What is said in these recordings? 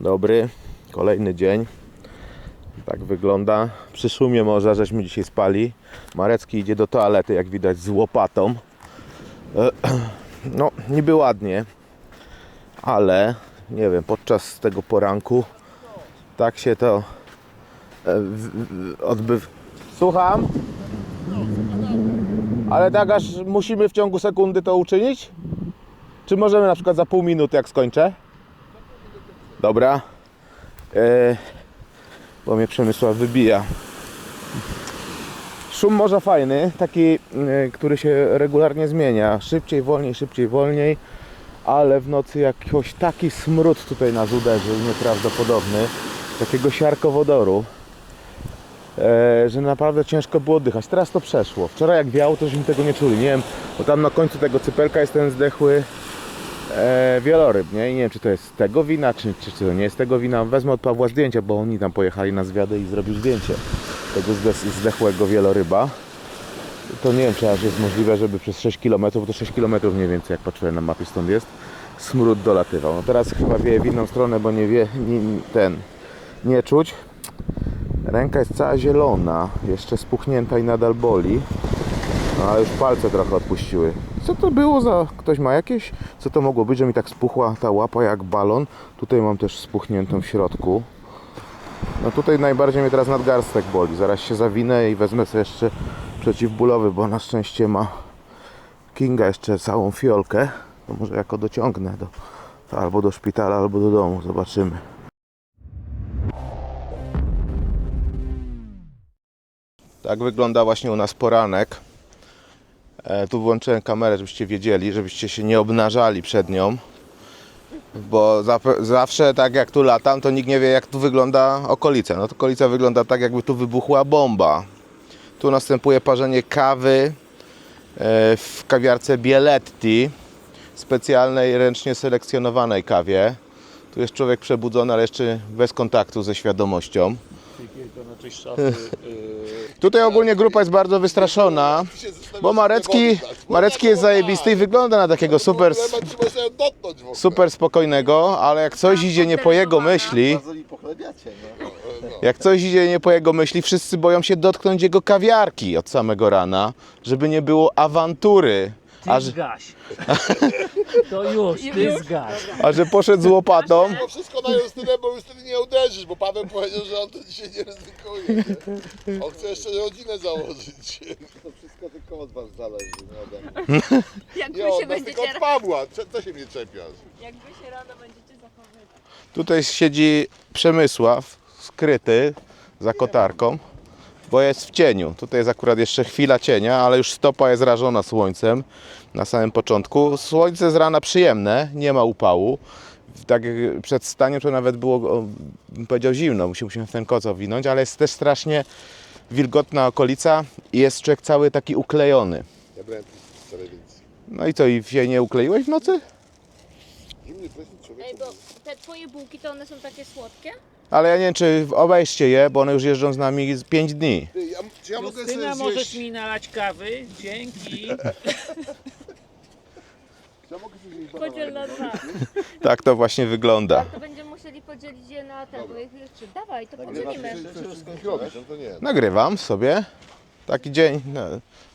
Dobry, kolejny dzień. Tak wygląda. Przy szumie morza żeśmy dzisiaj spali. Marecki idzie do toalety, jak widać, z łopatą. E, No, niby ładnie, ale nie wiem, podczas tego poranku tak się to e, w- w- odbyw... Słucham? Ale tak aż musimy w ciągu sekundy to uczynić? Czy możemy na przykład za pół minuty, jak skończę? Dobra. E, bo mnie Przemysław wybija. Szum morza fajny, taki, e, który się regularnie zmienia. Szybciej, wolniej, szybciej, wolniej. Ale w nocy jakoś taki smród tutaj nas uderzył, nieprawdopodobny. Takiego siarkowodoru. E, że naprawdę ciężko było oddychać. Teraz to przeszło. Wczoraj jak wiało, to żeśmy tego nie czuli. Nie wiem, bo tam na końcu tego cypelka jest ten zdechły e, wieloryb, nie? I nie wiem, czy to jest z tego wina, czy, czy, czy to nie jest tego wina. Wezmę od Pawła zdjęcia, bo oni tam pojechali na zwiadę i zrobił zdjęcie tego zdechłego wieloryba. To nie wiem, czy aż jest możliwe, żeby przez 6 km, bo to 6 km mniej więcej, jak patrzyłem na mapie stąd jest, smród dolatywał. No teraz chyba wieje w inną stronę, bo nie wie, nie, ten, nie czuć. Ręka jest cała zielona, jeszcze spuchnięta i nadal boli. No ale już palce trochę odpuściły. Co to było za... Ktoś ma jakieś? Co to mogło być, że mi tak spuchła ta łapa jak balon? Tutaj mam też spuchniętą w środku. No tutaj najbardziej mnie teraz nadgarstek boli. Zaraz się zawinę i wezmę sobie jeszcze przeciwbólowy, bo na szczęście ma Kinga jeszcze całą fiolkę. To może jako dociągnę do, albo do szpitala, albo do domu. Zobaczymy. Tak wygląda właśnie u nas poranek. E, tu włączyłem kamerę, żebyście wiedzieli, żebyście się nie obnażali przed nią. Bo zawsze tak jak tu latam, to nikt nie wie jak tu wygląda okolica. No to okolica wygląda tak jakby tu wybuchła bomba. Tu następuje parzenie kawy e, w kawiarce Bieletti. Specjalnej, ręcznie selekcjonowanej kawie. Tu jest człowiek przebudzony, ale jeszcze bez kontaktu ze świadomością. Tutaj ogólnie grupa jest bardzo wystraszona, bo Marecki, Marecki jest zajebisty i wygląda na takiego super, super spokojnego, ale jak coś idzie nie po jego myśli, jak coś idzie nie po jego myśli, wszyscy boją się dotknąć jego kawiarki od samego rana, żeby nie było awantury. Ty A że, zgaś. To już, ty zgaś. a że poszedł z łopatą, Mimo wszystko na Justynę, bo Justyny nie uderzysz, bo Paweł powiedział, że on to dzisiaj nie ryzykuje. Nie? On chce jeszcze rodzinę założyć. To wszystko tylko od was zależy, nie ode mnie. Jak Nie wy od się nas, tylko będziecie, od Pawła. Co, co się mnie czepiasz? jak wy się rano będziecie zachowywać. tutaj siedzi Przemysław, skryty za kotarką, bo jest w cieniu. Tutaj jest akurat jeszcze chwila cienia, ale już stopa jest rażona słońcem na samym początku. Słońce z rana przyjemne, nie ma upału. Tak jak przed staniem to nawet było, bym powiedział, zimno, musieliśmy w ten koc owinąć, ale jest też strasznie wilgotna okolica i jest człowiek cały taki uklejony. Ja brałem telewizji. No i co, i się nie ukleiłeś w nocy? Zimny prysznic człowiek. Ej, bo te twoje bułki to one są takie słodkie? Ale ja nie wiem, czy obejście je, bo one już jeżdżą z nami 5 dni. Ty, ja, czy ja mogę Justyna, sobie możesz zjeść... mi nalać kawy? Dzięki. Ja mogę sobie zjeść Podziel na dwa. Tak to właśnie wygląda. To będziemy musieli podzielić je na te, bo ich trzy. Dawaj, to podzielimy. Coś robisz, no to nie. Nagrywam sobie. Taki dzień na,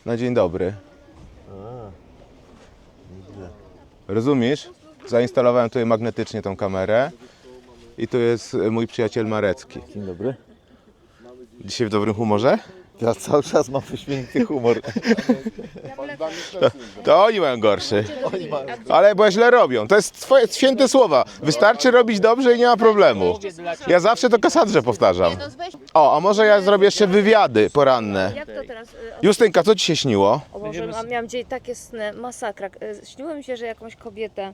na dzień dobry. Rozumiesz? Zainstalowałem tutaj magnetycznie tą kamerę. I tu jest mój przyjaciel Marecki. Dzień dobry. Dzisiaj w dobrym humorze? Ja cały czas mam wyśmienity humor. To oni mają gorszy. Ale bo źle robią. To jest twoje święte słowa. Wystarczy robić dobrze i nie ma problemu. Ja zawsze to Kasadrze powtarzam. No O, a może ja zrobię jeszcze wywiady poranne. jak to teraz? y, Justynka, co ci się śniło? O Boże, a miałam dzisiaj takie sny, masakra. Y, Śniło mi się, że jakąś kobietę e,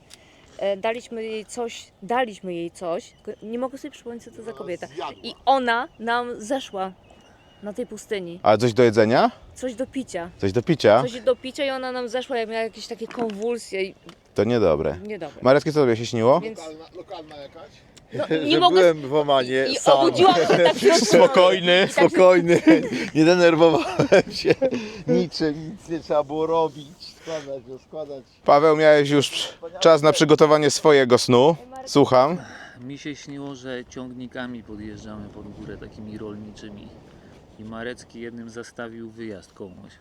daliśmy jej coś, daliśmy jej coś, tylko nie mogę sobie przypomnieć co to za kobieta. I ona nam zeszła na tej pustyni. A coś do jedzenia? Coś do picia. Coś do picia? Coś do picia i ona nam zeszła, jak miała jakieś takie konwulsje i To niedobre. niedobre. Marecki, co tobie się śniło? Więc Lokalna, lokalna jakaś? No, Że nie mogę... byłem w Omanie I sam. obudziłam się tak w środku. Spokojny. Spokojny, nie denerwowałem się niczym, nic nie trzeba było robić, składać, rozkładać. Paweł, miałeś już czas na przygotowanie swojego snu. Słucham. Mi się śniło, że ciągnikami podjeżdżamy pod górę takimi rolniczymi. I Marecki jednym zastawił wyjazd komuś.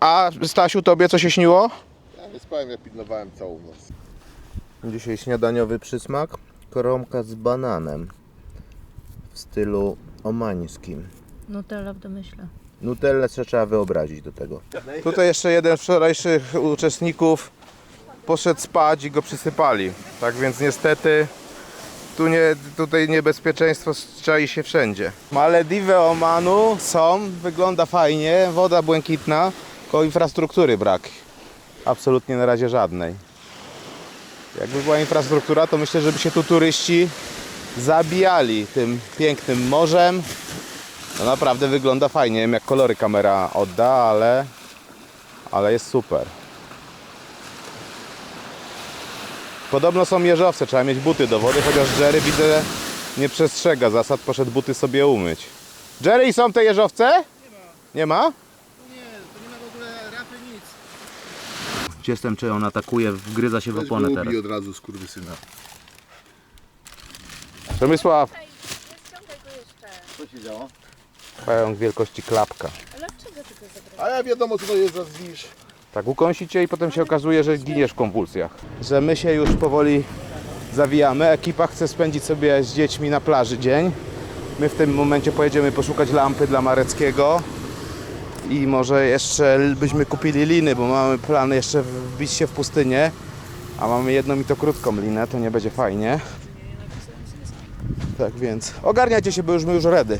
A Stasiu, tobie co się śniło? Ja nie spałem, ja pilnowałem całą noc. Dzisiaj śniadaniowy przysmak. Kromka z bananem w stylu omańskim. Nutella w domyśle. Nutellę se trzeba wyobrazić do tego. Tutaj jeszcze jeden z wczorajszych uczestników poszedł spać i go przysypali. Tak więc niestety tu nie, tutaj niebezpieczeństwo czai się wszędzie. Malediwy Omanu są, wygląda fajnie, woda błękitna, tylko infrastruktury brak. Absolutnie na razie żadnej. Jakby była infrastruktura, to myślę, żeby się tu turyści zabijali tym pięknym morzem, no naprawdę wygląda fajnie, nie wiem jak kolory kamera odda, ale, ale jest super. Podobno są jeżowce, trzeba mieć buty do wody, chociaż Jerry widzę nie przestrzega zasad, poszedł buty sobie umyć. Jerry, są te jeżowce? Nie ma. Nie ma? Jestem, czy on atakuje, wgryza się w oponę go teraz. ubij od razu skurwysyna. Przemysław, Co się działo? pająk wielkości klapka. A ja wiadomo co to jest za zwisz. Tak, ukąsi cię i potem się okazuje, że giniesz w konwulsjach. Że my się już powoli zawijamy. Ekipa chce spędzić sobie z dziećmi na plaży dzień. My w tym momencie pojedziemy poszukać lampy dla Mareckiego. I może jeszcze byśmy kupili liny, bo mamy plan jeszcze wbić się w pustynię. A mamy jedną i to krótką linę, to nie będzie fajnie. Tak więc ogarniajcie się, bo już my już ready.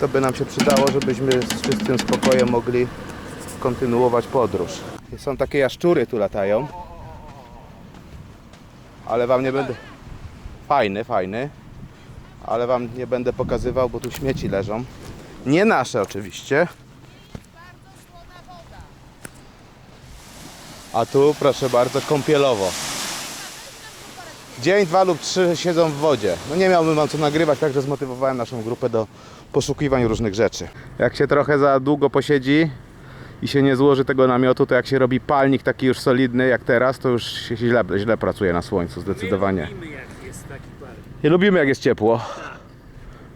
To by nam się przydało, żebyśmy z czystym spokojem mogli kontynuować podróż. Są takie jaszczury tu latają. Ale wam nie będę. Fajny, fajny. Ale wam nie będę pokazywał, bo tu śmieci leżą. Nie nasze oczywiście. A tu proszę bardzo kąpielowo. Dzień, dwa lub trzy siedzą w wodzie. No nie miałbym wam co nagrywać, także zmotywowałem naszą grupę do poszukiwań różnych rzeczy. Jak się trochę za długo posiedzi i się nie złoży tego namiotu, to jak się robi palnik taki już solidny jak teraz, to już się źle, źle pracuje na słońcu, zdecydowanie. Lubimy jak jest taki park. Nie lubimy jak jest ciepło,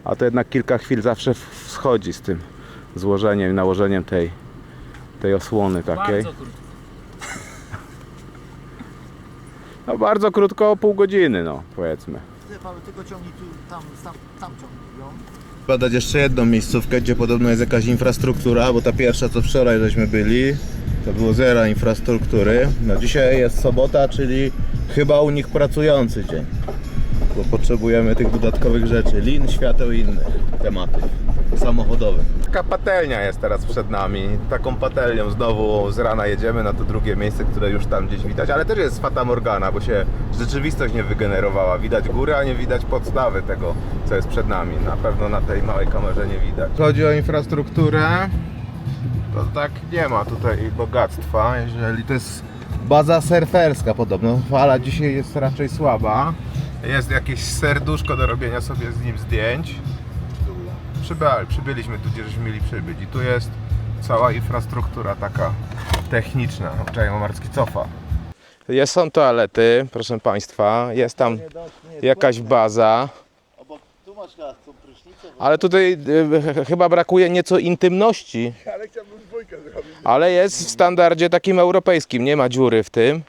a to jednak kilka chwil zawsze wschodzi z tym złożeniem i nałożeniem tej, tej osłony takiej. Bardzo krótko. No bardzo krótko, pół godziny no powiedzmy. Ty, Paweł, tylko ciągnij tu, tam, tam, tam ciągnij ją. Badać jeszcze jedną miejscówkę, gdzie podobno jest jakaś infrastruktura, bo ta pierwsza co wczoraj żeśmy byli, to było zero infrastruktury. No dzisiaj jest sobota, czyli chyba u nich pracujący dzień. Bo potrzebujemy tych dodatkowych rzeczy, lin, świateł i innych tematów samochodowych. Taka patelnia jest teraz przed nami. Taką patelnią znowu z rana jedziemy na to drugie miejsce, które już tam gdzieś widać, ale też jest Fata Morgana, bo się rzeczywistość nie wygenerowała. Widać górę, a nie widać podstawy tego, co jest przed nami. Na pewno na tej małej kamerze nie widać. Chodzi o infrastrukturę, to tak nie ma tutaj bogactwa, jeżeli to jest baza surferska podobno. Fala dzisiaj jest raczej słaba. Jest jakieś serduszko do robienia sobie z nim zdjęć. Przybyli, przybyliśmy tu, gdzie żeśmy mieli przybyć i tu jest cała infrastruktura taka techniczna. Czekaj, Marski cofa. Jest, są toalety, proszę Państwa, jest tam jakaś baza. Ale tutaj y, chyba brakuje nieco intymności. Ale chciałbym dwójkę zrobić. Ale jest w standardzie takim europejskim, nie ma dziury w tym.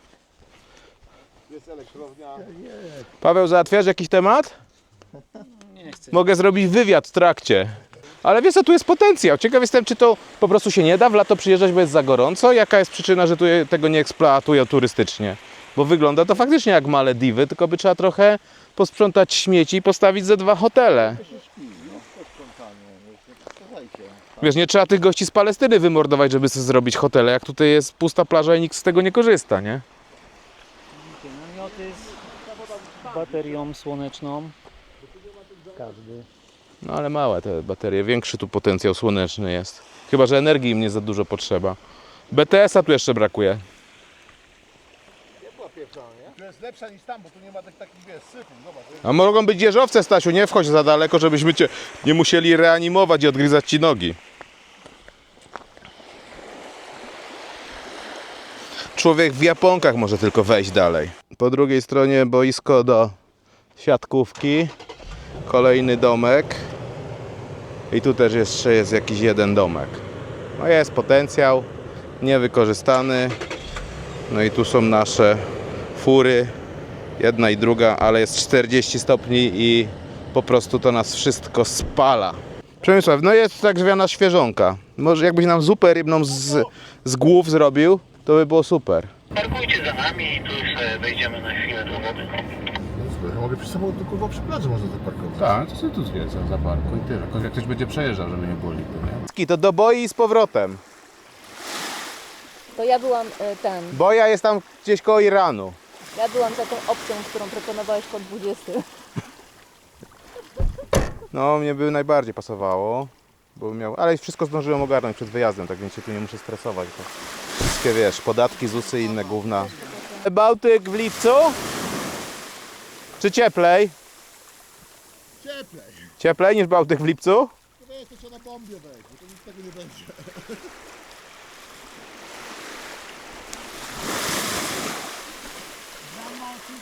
Jest elektrownia. Paweł, załatwiasz jakiś temat? Nie chcę. Mogę zrobić wywiad w trakcie. Ale wiesz co, tu jest potencjał. Ciekaw jestem, czy to po prostu się nie da w lato przyjeżdżać, bo jest za gorąco? Jaka jest przyczyna, że tu tego nie eksploatują turystycznie? Bo wygląda to faktycznie jak Malediwy, tylko by trzeba trochę posprzątać śmieci i postawić ze dwa hotele. Wiesz, nie trzeba tych gości z Palestyny wymordować, żeby sobie zrobić hotele, jak tutaj jest pusta plaża i nikt z tego nie korzysta, nie? Namioty z baterią słoneczną. Każdy. No ale małe te baterie, większy tu potencjał słoneczny jest. Chyba, że energii im nie za dużo potrzeba. BTS-a tu jeszcze brakuje. To jest lepsza niż tam, bo tu nie ma tak, takich wiesz, sypów. Zobacz. A mogą być jeżowce, Stasiu, nie wchodź za daleko, żebyśmy cię nie musieli reanimować i odgryzać ci nogi. człowiek w japonkach może tylko wejść dalej. Po drugiej stronie boisko do siatkówki. Kolejny domek. I tu też jeszcze jest jakiś jeden domek. No jest potencjał niewykorzystany. No i tu są nasze fury. Jedna i druga, ale jest 40 stopni i po prostu to nas wszystko spala. Przemysław, no jest tak zwana świeżonka. Może jakbyś nam zupę rybną z, z głów zrobił, to by było super. Parkujcie za nami i tu już sobie wejdziemy na chwilę do wody. Ja mogę przy samochodu kurwa przy plaży można zaparkować. Tak, to sobie tu zwiedz za parku i tyle. Tylko jak ktoś będzie przejeżdżał, żeby nie było lipy, nie? To do boi i z powrotem. To ja byłam e, ten, Boja jest tam gdzieś koło Iranu. ja byłam za tą opcją, którą proponowałeś po 20. No, mnie by najbardziej pasowało, bo miał, ale wszystko zdążyłem ogarnąć przed wyjazdem, tak więc się tu nie muszę stresować. To Wszystkie wiesz, podatki, ZUSy i inne główna. Bałtyk w lipcu? Czy cieplej? Cieplej. Cieplej niż Bałtyk w lipcu? No wiesz, to trzeba na bombie wejść, bo to nic tego nie będzie. Za mocno